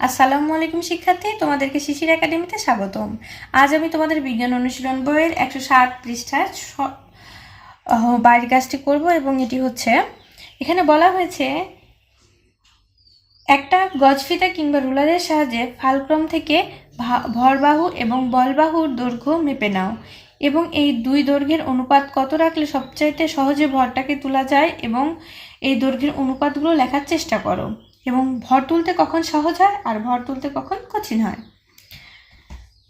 আসসালামু আলাইকুম শিক্ষার্থী, তোমাদেরকে শিশির একাডেমিতে স্বাগতম। আজ আমি তোমাদের বিজ্ঞান অনুশীলন বইয়ের একশো ষাট পৃষ্ঠার বাড়ির কাজটি করব এবং এটি হচ্ছে, এখানে বলা হয়েছে, একটা গজফিতা কিংবা রুলারের সাহায্যে ফালক্রম থেকে ভরবাহু এবং বলবাহুর দৈর্ঘ্য মেপে নাও এবং এই দুই দৈর্ঘ্যের অনুপাত কত রাখলে সবচাইতে সহজে ভরটাকে তোলা যায় এবং এই দৈর্ঘ্যের অনুপাতগুলো লেখার চেষ্টা করো। এবং ভর তুলতে কখন সহজ হয় আর ভর তুলতে কখন কঠিন হয়?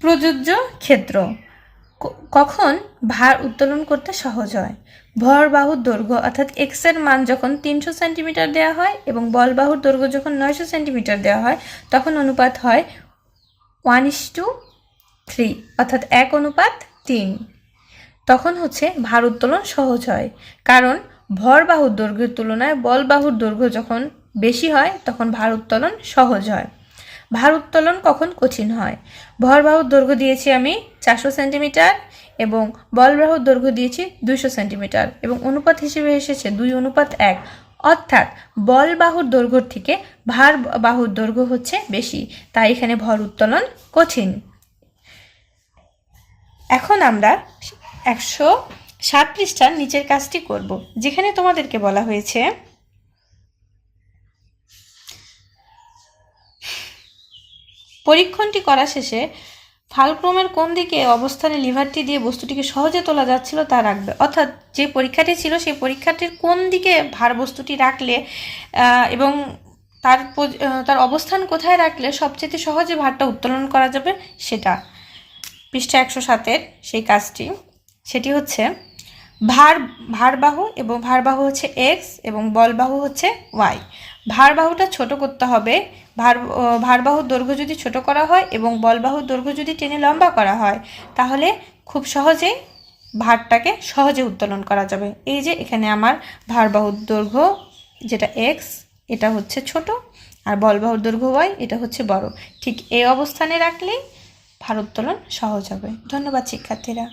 প্রযোজ্য ক্ষেত্র। কখন ভার উত্তোলন করতে সহজ হয়? ভর বাহুর দৈর্ঘ্য অর্থাৎ এক্সের মান যখন তিনশো সেন্টিমিটার দেওয়া হয় এবং বল বাহুর দৈর্ঘ্য যখন নয়শো সেন্টিমিটার দেওয়া হয়, তখন অনুপাত হয় ওয়ান ইস টু থ্রি অর্থাৎ এক অনুপাত তিন। তখন হচ্ছে ভার উত্তোলন সহজ হয়। কারণ ভর বাহুর দৈর্ঘ্যের তুলনায় বল বাহুর দৈর্ঘ্য যখন বেশি হয়, তখন ভার উত্তোলন সহজ হয়। ভার উত্তোলন কখন কঠিন হয়? ভরবাহুর দৈর্ঘ্য দিয়েছি আমি চারশো সেন্টিমিটার এবং বলবাহুর দৈর্ঘ্য দিয়েছি দুইশো সেন্টিমিটার এবং অনুপাত হিসেবে এসেছে দুই, অনুপাত এক। অর্থাৎ বল বাহুর দৈর্ঘ্যর থেকে ভার বাহুর দৈর্ঘ্য হচ্ছে বেশি, তাই এখানে ভর উত্তোলন কঠিন। এখন আমরা একশো সাত পৃষ্ঠার নিচের কাজটি করব, যেখানে তোমাদেরকে বলা হয়েছে পরীক্ষণটি করা শেষে ফালক্রমের কোন দিকে অবস্থানে লিভারটি দিয়ে বস্তুটিকে সহজে তোলা যাচ্ছিল তা রাখবে। অর্থাৎ যে পরীক্ষাটি ছিল, সেই পরীক্ষাটির কোন দিকে ভার বস্তুটি রাখলে এবং তার তার অবস্থান কোথায় রাখলে সবচেয়ে সহজে ভারটা উত্তোলন করা যাবে, সেটা পৃষ্ঠা একশো সাতের সেই কাজটি। সেটি হচ্ছে ভার, ভারবাহু এবং ভারবাহু হচ্ছে এক্স এবং বলবাহু হচ্ছে ওয়াই ভারবাহুটা ছোট করতে হবে। ভার ভারবাহুর দৈর্ঘ্য যদি ছোট করা হয় এবং বলবাহুর দৈর্ঘ্য যদি টেনে লম্বা করা হয়, তাহলে খুব সহজেই ভারটাকে সহজে উত্তোলন করা যাবে। এই যে এখানে আমার ভারবাহুর দৈর্ঘ্য, যেটা এক্স এটা হচ্ছে ছোট আর বলবাহুর দৈর্ঘ্য ওয়াই এটা হচ্ছে বড়। ঠিক এই অবস্থানে রাখলেই ভারোত্তোলন সহজ হবে। ধন্যবাদ শিক্ষার্থীরা।